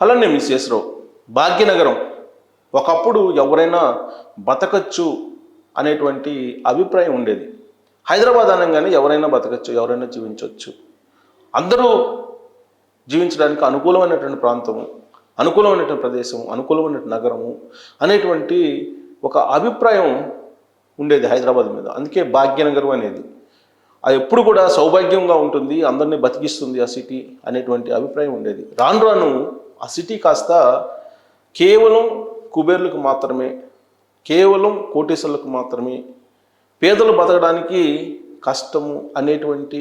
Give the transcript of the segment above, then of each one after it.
అలానే మిస్ రావు భాగ్యనగరం. ఒకప్పుడు ఎవరైనా బతకచ్చు అనేటువంటి అభిప్రాయం ఉండేది. హైదరాబాద్ అనగానే ఎవరైనా బతకచ్చు ఎవరైనా జీవించవచ్చు అందరూ జీవించడానికి అనుకూలమైనటువంటి ప్రాంతము అనుకూలమైనటువంటి ప్రదేశం అనుకూలమైనటువంటి నగరము అనేటువంటి ఒక అభిప్రాయం ఉండేది హైదరాబాద్ మీద. అందుకే భాగ్యనగరం అనేది. అది ఎప్పుడు కూడా సౌభాగ్యంగా ఉంటుంది అందరినీ బతికిస్తుంది ఆ సిటీ అనేటువంటి అభిప్రాయం ఉండేది. రాను రాను ఆ సిటీ కాస్త కేవలం కుబేర్లకు మాత్రమే కేవలం కోటేశ్వర్లకు మాత్రమే పేదలు బతకడానికి కష్టము అనేటువంటి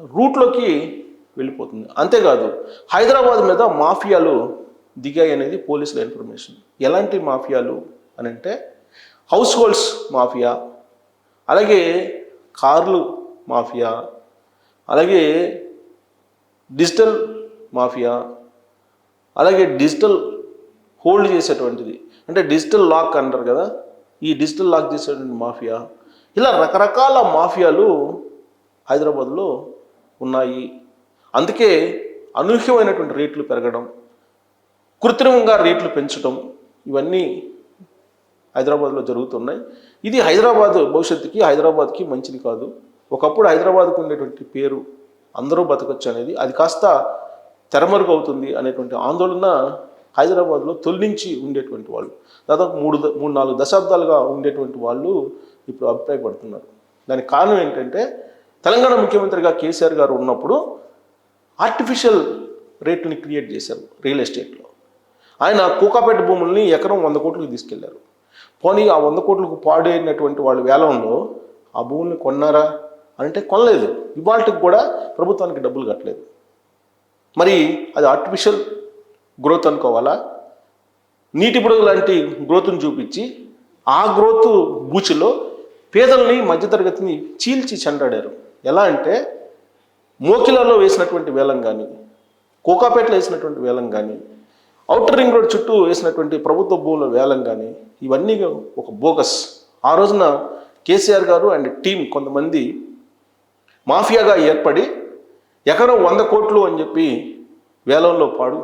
రూట్లోకి వెళ్ళిపోతుంది. అంతేకాదు హైదరాబాద్ మీద మాఫియాలు దిగాయి అనేది పోలీసుల ఇన్ఫర్మేషన్. ఎలాంటి మాఫియాలు అని అంటే హౌస్ హోల్డ్స్ మాఫియా అలాగే కార్లు మాఫియా అలాగే డిజిటల్ మాఫియా అలాగే డిజిటల్ హోల్డ్ చేసేటువంటిది. అంటే డిజిటల్ లాక్ అంటారు కదా ఈ డిజిటల్ లాక్ చేసేటువంటి మాఫియా. ఇలా రకరకాల మాఫియాలు హైదరాబాద్లో ఉన్నాయి. అందుకే అనూహ్యమైనటువంటి రేట్లు పెరగడం కృత్రిమంగా రేట్లు పెంచడం ఇవన్నీ హైదరాబాద్లో జరుగుతున్నాయి. ఇది హైదరాబాద్ భవిష్యత్తుకి హైదరాబాద్కి మంచిది కాదు. ఒకప్పుడు హైదరాబాద్కు ఉండేటువంటి పేరు అందరూ బతకొచ్చు అనేది. అది కాస్త తెరమరుగు అవుతుంది అనేటువంటి ఆందోళన హైదరాబాద్లో తొలి నుంచి ఉండేటువంటి వాళ్ళు. దాదాపు మూడు మూడు నాలుగు దశాబ్దాలుగా ఉండేటువంటి వాళ్ళు ఇప్పుడు అభిప్రాయపడుతున్నారు. దానికి కారణం ఏంటంటే తెలంగాణ ముఖ్యమంత్రిగా కేసీఆర్ గారు ఉన్నప్పుడు ఆర్టిఫిషియల్ రేట్ని క్రియేట్ చేశారు రియల్ ఎస్టేట్లో. ఆయన కూకాపేట భూముల్ని ఎకరం వంద కోట్లకు తీసుకెళ్ళారు. పోనీ ఆ వంద కోట్లకు పాడైనటువంటి వాళ్ళ వేలంలో ఆ భూముల్ని కొన్నారా? అంటే కొనలేదు. ఇవాళకి కూడా ప్రభుత్వానికి డబ్బులు కట్టలేదు. మరి అది ఆర్టిఫిషియల్ గ్రోత్ అనుకోవాలా? నీటి బుడగ లాంటి గ్రోత్ని చూపించి ఆ గ్రోత్ బూచిలో పేదల్ని మధ్యతరగతిని చీల్చి చెండాడారు. ఎలా అంటే మోకిలాలో వేసినటువంటి వేలం కానీ కోకాపేటలో వేసినటువంటి వేలం కానీ అవుటర్ రింగ్ రోడ్ చుట్టూ వేసినటువంటి ప్రభుత్వ భూముల వేలం కానీ ఇవన్నీ ఒక బోగస్ ఆ రోజున కేసీఆర్ గారు అండ్ టీం కొంతమంది మాఫియాగా ఏర్పడి ఎకరం వంద కోట్లు అని చెప్పి వేలంలో పాడు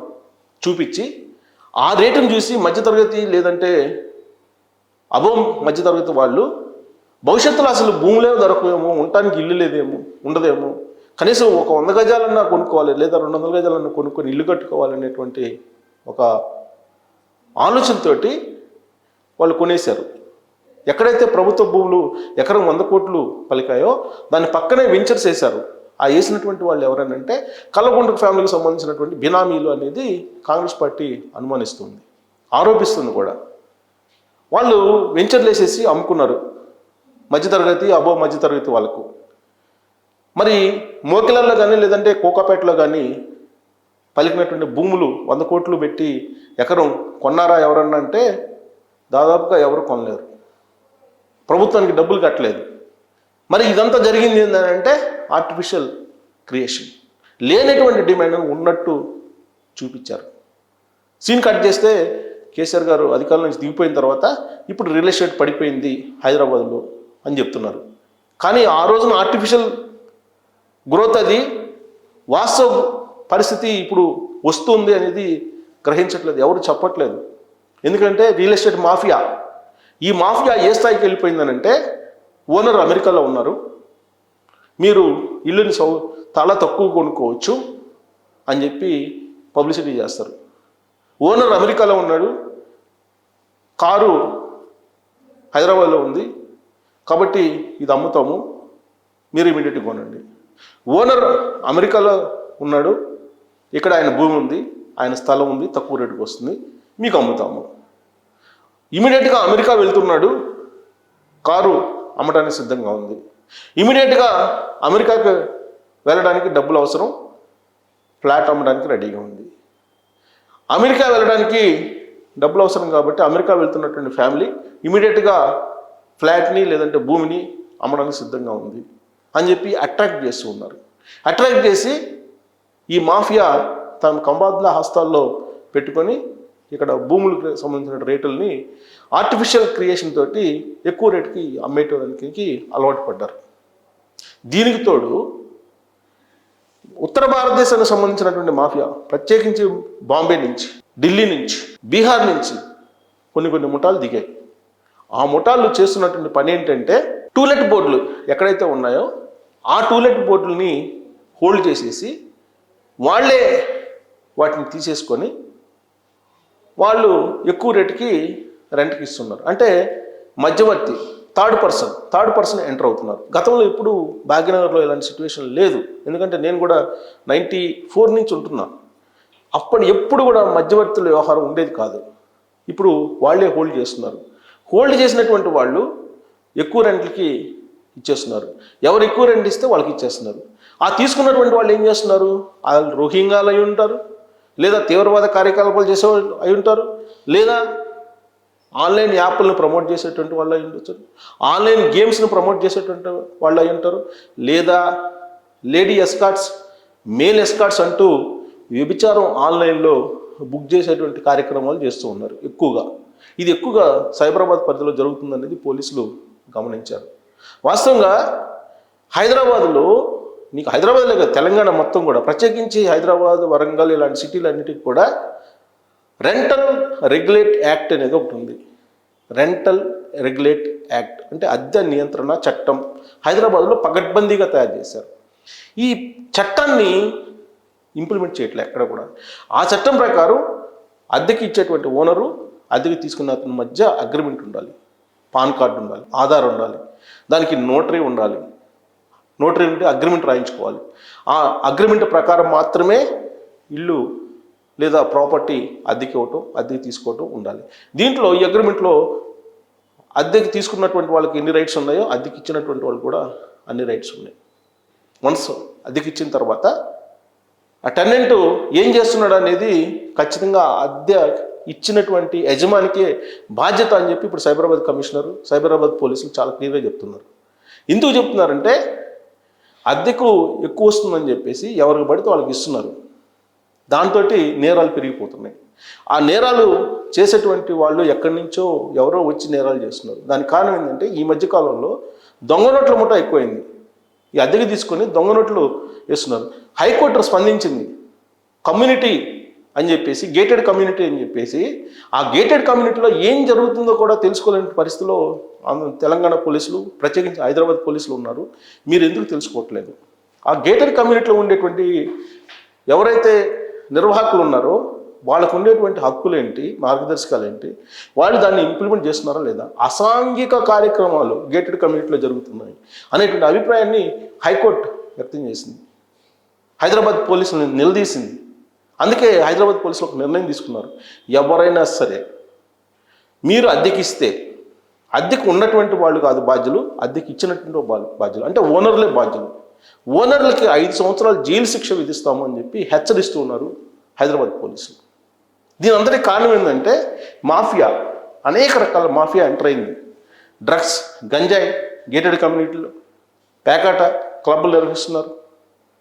చూపించి ఆ రేటును చూసి మధ్యతరగతి లేదంటే అబో మధ్యతరగతి వాళ్ళు భవిష్యత్తులో అసలు భూములే దొరకవేమో ఉండటానికి ఇల్లు లేదేమో ఉండదేమో కనీసం ఒక వంద గజాలన్నా కొనుక్కోవాలి లేదా రెండు వందల గజాలన్నా కొనుక్కొని ఇల్లు కట్టుకోవాలనేటువంటి ఒక ఆలోచనతోటి వాళ్ళు కొనేశారు. ఎక్కడైతే ప్రభుత్వ భూములు ఎకరం వంద కోట్లు పలికాయో దాని పక్కనే వెంచర్స్ వేశారు. ఆ వేసినటువంటి వాళ్ళు ఎవరనంటే కల్లగొండ ఫ్యామిలీకి సంబంధించినటువంటి బినామీలు అనేది కాంగ్రెస్ పార్టీ అనుమానిస్తుంది ఆరోపిస్తుంది కూడా. వాళ్ళు వెంచర్లు వేసేసి అమ్ముకున్నారు మధ్యతరగతి అబో మధ్యతరగతి వాళ్ళకు. మరి మోకిలల్లో కానీ లేదంటే కోకాపేటలో కానీ పలికినటువంటి భూములు వంద కోట్లు పెట్టి ఎకరం కొన్నారా ఎవరన్నా అంటే దాదాపుగా ఎవరు కొనలేరు. ప్రభుత్వానికి డబ్బులు కట్టలేదు. మరి ఇదంతా జరిగింది ఏంటంటే ఆర్టిఫిషియల్ క్రియేషన్ లేనటువంటి డిమాండ్ ఉన్నట్టు చూపించారు. సీన్ కట్ చేస్తే కేసీఆర్ గారు అధికారుల నుంచి దిగిపోయిన తర్వాత ఇప్పుడు రియల్ ఎస్టేట్ పడిపోయింది హైదరాబాద్లో అని చెప్తున్నారు. కానీ ఆ రోజున ఆర్టిఫిషియల్ గ్రోత్ అది వాస్తవ పరిస్థితి ఇప్పుడు వస్తుంది అనేది గ్రహించట్లేదు ఎవరు చెప్పట్లేదు. ఎందుకంటే రియల్ ఎస్టేట్ మాఫియా ఈ మాఫియా ఏ స్థాయికి వెళ్ళిపోయిందనంటే ఓనర్ అమెరికాలో ఉన్నారు. మీరు ఇల్లుని సౌ చాలా తక్కువ కొనుక్కోవచ్చు అని చెప్పి పబ్లిసిటీ చేస్తారు. ఓనర్ అమెరికాలో ఉన్నాడు. కారు హైదరాబాద్లో ఉంది. కాబట్టి ఇది అమ్ముతాము. మీరు ఇమీడియట్గా కొనండి. ఓనర్ అమెరికాలో ఉన్నాడు. ఇక్కడ ఆయన భూమి ఉంది. ఆయన స్థలం ఉంది. తక్కువ రేటుకి వస్తుంది. మీకు అమ్ముతాము. ఇమీడియట్గా అమెరికా వెళ్తున్నాడు. కారు అమ్మడానికి సిద్ధంగా ఉంది. ఇమీడియట్గా అమెరికాకు వెళ్ళడానికి డబ్బులు అవసరం ఫ్లాట్ అమ్మడానికి రెడీగా ఉంది. అమెరికా వెళ్ళడానికి డబ్బులు అవసరం కాబట్టి అమెరికా వెళ్తున్నటువంటి ఫ్యామిలీ ఇమీడియట్గా ఫ్లాట్ని లేదంటే భూమిని అమ్మడానికి సిద్ధంగా ఉంది అని చెప్పి అట్రాక్ట్ చేస్తూ ఉన్నారు. అట్రాక్ట్ చేసి ఈ మాఫియా తమ కంబాద్ల హస్తాల్లో పెట్టుకొని ఇక్కడ భూములకు సంబంధించిన రేటుల్ని ఆర్టిఫిషియల్ క్రియేషన్ తోటి ఎక్కువ రేటుకి అమ్మేటోడానికి అలవాటు పడ్డారు. దీనికి తోడు ఉత్తర భారతదేశానికి సంబంధించినటువంటి మాఫియా ప్రత్యేకించి బాంబే నుంచి ఢిల్లీ నుంచి బీహార్ నుంచి కొన్ని కొన్ని ముఠాలు దిగాయి. ఆ ముఠాలు చేస్తున్నటువంటి పని ఏంటంటే టూలెట్ బోర్డులు ఎక్కడైతే ఉన్నాయో ఆ టూలెట్ బోర్డులని హోల్డ్ చేసేసి వాళ్ళే వాటిని తీసేసుకొని వాళ్ళు ఎక్కువ రేటుకి రెంట్కి ఇస్తున్నారు. అంటే మధ్యవర్తి third person third person enter అవుతున్నారు. గతంలో ఇప్పుడు భాగ్యనగర్లో ఇలాంటి సిచ్యువేషన్ లేదు. ఎందుకంటే నేను కూడా నైంటీ ఫోర్ నుంచి ఉంటున్నా. అప్పటి ఎప్పుడు కూడా మధ్యవర్తుల వ్యవహారం ఉండేది కాదు. ఇప్పుడు వాళ్ళే హోల్డ్ చేస్తున్నారు. హోల్డ్ చేసినటువంటి వాళ్ళు ఎక్కువ రెంట్లకి ఇచ్చేస్తున్నారు. ఎవరు ఎక్కువ రెంట్ ఇస్తే వాళ్ళకి ఇచ్చేస్తున్నారు. ఆ తీసుకున్నటువంటి వాళ్ళు ఏం చేస్తున్నారు? వాళ్ళు రోహింగాలు అయి ఉంటారు. లేదా తీవ్రవాద కార్యకలాపాలు చేసే వాళ్ళు అయి ఉంటారు. లేదా ఆన్లైన్ యాప్లను ప్రమోట్ చేసేటువంటి వాళ్ళు అయి ఉండొచ్చు. ఆన్లైన్ గేమ్స్ను ప్రమోట్ చేసేటువంటి వాళ్ళు అయి ఉంటారు. లేదా లేడీ ఎస్కాట్స్ మేల్ ఎస్కాట్స్ అంటూ వ్యభిచారం ఆన్లైన్లో బుక్ చేసేటువంటి కార్యక్రమాలు చేస్తూ ఉన్నారు ఎక్కువగా. ఇది ఎక్కువగా సైబరాబాద్ పరిధిలో జరుగుతుందనేది పోలీసులు గమనించారు. వాస్తవంగా హైదరాబాద్లో నీకు హైదరాబాద్లో కాదు తెలంగాణ మొత్తం కూడా ప్రత్యేకించి హైదరాబాద్ వరంగల్ ఇలాంటి సిటీలన్నిటికీ కూడా రెంటల్ రెగ్యులేట్ యాక్ట్ అనేది ఒకటి ఉంది. రెంటల్ రెగ్యులేట్ యాక్ట్ అంటే అద్దె నియంత్రణ చట్టం హైదరాబాద్లో పగడ్బందీగా తయారు చేశారు. ఈ చట్టాన్ని ఇంప్లిమెంట్ చేయట్లే ఎక్కడ కూడా. ఆ చట్టం ప్రకారం అద్దెకి ఇచ్చేటువంటి ఓనరు అద్దెకి తీసుకున్న అతని మధ్య అగ్రిమెంట్ ఉండాలి. పాన్ కార్డు ఉండాలి ఆధార్ ఉండాలి. దానికి నోటరీ ఉండాలి. నోటరీ ఉంటే అగ్రిమెంట్ రాయించుకోవాలి. ఆ అగ్రిమెంట్ ప్రకారం మాత్రమే ఇల్లు లేదా ప్రాపర్టీ అద్దెకి ఇవ్వటం అద్దెకి తీసుకోవటం ఉండాలి. దీంట్లో ఈ అగ్రిమెంట్లో అద్దెకి తీసుకున్నటువంటి వాళ్ళకి ఎన్ని రైట్స్ ఉన్నాయో అద్దెకి ఇచ్చినటువంటి వాళ్ళు కూడా అన్ని రైట్స్ ఉన్నాయి. వన్స్ అద్దెకి ఇచ్చిన తర్వాత ఆ టెన్నెంట్ ఏం చేస్తున్నాడు అనేది ఖచ్చితంగా అద్దె ఇచ్చినటువంటి యజమానికే బాధ్యత అని చెప్పి ఇప్పుడు సైబరాబాద్ కమిషనర్ సైబరాబాద్ పోలీసులు చాలా క్లియర్గా చెప్తున్నారు. ఎందుకు చెప్తున్నారంటే అద్దెకు ఎక్కువ వస్తుందని చెప్పేసి ఎవరికి పడితే వాళ్ళకి ఇస్తున్నారు. దాంతో నేరాలు పెరిగిపోతున్నాయి. ఆ నేరాలు చేసేటువంటి వాళ్ళు ఎక్కడి నుంచో ఎవరో వచ్చి నేరాలు చేస్తున్నారు. దానికి కారణం ఏంటంటే ఈ మధ్య కాలంలో దొంగ నోట్ల ముఠ ఎక్కువైంది. ఈ అద్దెకి తీసుకొని దొంగ నోట్లు వేస్తున్నారు. హైకోర్టు స్పందించింది. కమ్యూనిటీ అని చెప్పేసి గేటెడ్ కమ్యూనిటీ అని చెప్పేసి ఆ గేటెడ్ కమ్యూనిటీలో ఏం జరుగుతుందో కూడా తెలుసుకోలేని పరిస్థితిలో తెలంగాణ పోలీసులు ప్రత్యేకించి హైదరాబాద్ పోలీసులు ఉన్నారు. మీరు ఎందుకు తెలుసుకోవట్లేదు? ఆ గేటెడ్ కమ్యూనిటీలో ఉండేటువంటి ఎవరైతే నిర్వాహకులు ఉన్నారో వాళ్ళకు ఉండేటువంటి హక్కులు ఏంటి మార్గదర్శకాలు ఏంటి వాళ్ళు దాన్ని ఇంప్లిమెంట్ చేస్తున్నారా లేదా? అసాంఘిక కార్యక్రమాలు గేటెడ్ కమ్యూనిటీలో జరుగుతున్నాయి అనేటువంటి అభిప్రాయాన్ని హైకోర్టు వ్యక్తం చేసింది. హైదరాబాద్ పోలీసులు నిలదీసింది. అందుకే హైదరాబాద్ పోలీసులు ఒక నిర్ణయం తీసుకున్నారు. ఎవరైనా సరే మీరు అద్దెకిస్తే అద్దెకు ఉన్నటువంటి వాళ్ళు కాదు బాధ్యులు అద్దెకి ఇచ్చినటువంటి బాధ్యులు. అంటే ఓనర్లే బాధ్యులు. ఓనర్లకి ఐదు సంవత్సరాలు జైలు శిక్ష విధిస్తాము అని చెప్పి హెచ్చరిస్తూ ఉన్నారు హైదరాబాద్ పోలీసులు. దీని అందరికీ కారణం ఏంటంటే మాఫియా అనేక రకాల మాఫియా ఎంటర్ అయింది. డ్రగ్స్ గంజాయి గేటెడ్ కమ్యూనిటీలు పేకాట క్లబ్లు నిర్వహిస్తున్నారు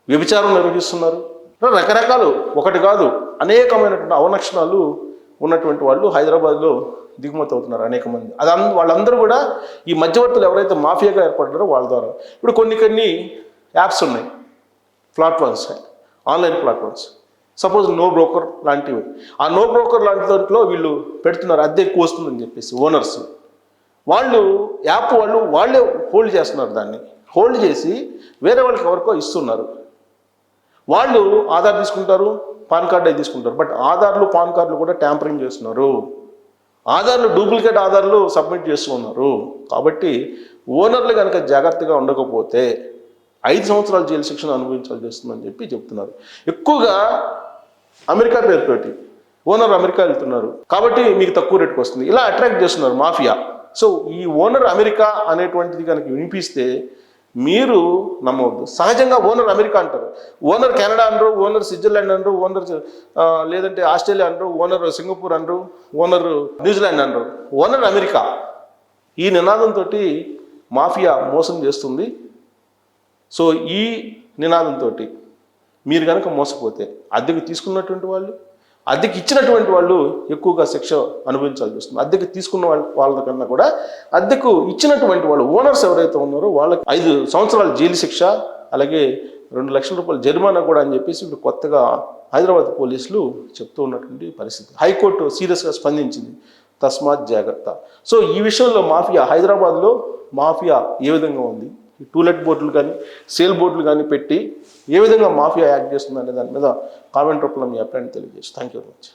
వ్యభిచారం నిర్వహిస్తున్నారు. రకరకాలు. ఒకటి కాదు అనేకమైనటువంటి అవలక్షణాలు ఉన్నటువంటి వాళ్ళు హైదరాబాద్లో దిగుమతి అవుతున్నారు అనేక మంది. అది అంద- వాళ్ళందరూ కూడా ఈ మధ్యవర్తులు ఎవరైతే మాఫియాగా ఏర్పడ్డారో వాళ్ళ ద్వారా. ఇప్పుడు కొన్ని కొన్ని యాప్స్ ఉన్నాయి. Platforms. Online platforms. Suppose no broker లాంటివి. ఆ నో బ్రోకర్ లాంటి దాంట్లో వీళ్ళు పెడుతున్నారు అద్దె ఎక్కువ వస్తుందని చెప్పేసి ఓనర్స్. వాళ్ళు యాప్ వాళ్ళు వాళ్ళే హోల్డ్ చేస్తున్నారు దాన్ని. హోల్డ్ చేసి వేరే వాళ్ళకి ఎవరికో ఇస్తున్నారు. వాళ్ళు ఆధార్ తీసుకుంటారు పాన్ కార్డు అవి తీసుకుంటారు. బట్ ఆధార్లు పాన్ కార్డులు కూడా ట్యాంపరింగ్ చేస్తున్నారు. ఆధార్లు డూప్లికేట్ ఆధార్లు సబ్మిట్ చేస్తున్నారు. కాబట్టి ఓనర్లు కనుక జాగ్రత్తగా ఉండకపోతే ఐదు సంవత్సరాల జైలు శిక్షణ అనుభవించాల్సి వస్తుందని చెప్పి చెప్తున్నారు. ఎక్కువగా అమెరికా పేరుతోటి ఓనర్ అమెరికా వెళ్తున్నారు. కాబట్టి మీకు తక్కువ రేటుకి వస్తుంది. ఇలా అట్రాక్ట్ చేస్తున్నారు మాఫియా. సో ఈ ఓనర్ అమెరికా అనేటువంటిది కనుక వినిపిస్తే మీరు నమ్మవద్దు సహజంగా ఓనర్ అమెరికా అంటారు. ఓనర్ కెనడా అనరు ఓనర్ స్విట్జర్లాండ్ అనరు ఓనర్ లేదంటే ఆస్ట్రేలియా అనరు ఓనర్ సింగపూర్ అనరు ఓనర్ న్యూజిలాండ్ అనరు ఓనర్ అమెరికా. ఈ నినాదంతో మాఫియా మోసం చేస్తుంది. సో ఈ నినాదంతో మీరు కనుక మోసపోతే అద్దెకు తీసుకున్నటువంటి వాళ్ళు అద్దెకి ఇచ్చినటువంటి వాళ్ళు ఎక్కువగా శిక్ష అనుభవించాల్సి వస్తుంది. అద్దెకి తీసుకున్న వాళ్ళ వాళ్ళ కన్నా కూడా అద్దెకు ఇచ్చినటువంటి వాళ్ళు ఓనర్స్ ఎవరైతే ఉన్నారో వాళ్ళకి ఐదు సంవత్సరాల జైలు శిక్ష అలాగే రెండు లక్షల రూపాయల జరిమానా కూడా అని చెప్పేసి ఇప్పుడు కొత్తగా హైదరాబాద్ పోలీసులు చెప్తూ ఉన్నటువంటి పరిస్థితి. హైకోర్టు సీరియస్గా స్పందించింది. తస్మాత్ జాగ్రత్త. సో ఈ విషయంలో మాఫియా హైదరాబాద్లో మాఫియా ఏ విధంగా ఉంది? ఈ టూలెట్ బోర్డులు కానీ సేల్ బోర్డులు కానీ పెట్టి ఏ విధంగా మాఫియా యాక్ట్ చేస్తుంది అనే దాని మీద కామెంట్ రూపంలో మీ అభిప్రాయాన్ని తెలియజేసి. Thank you very much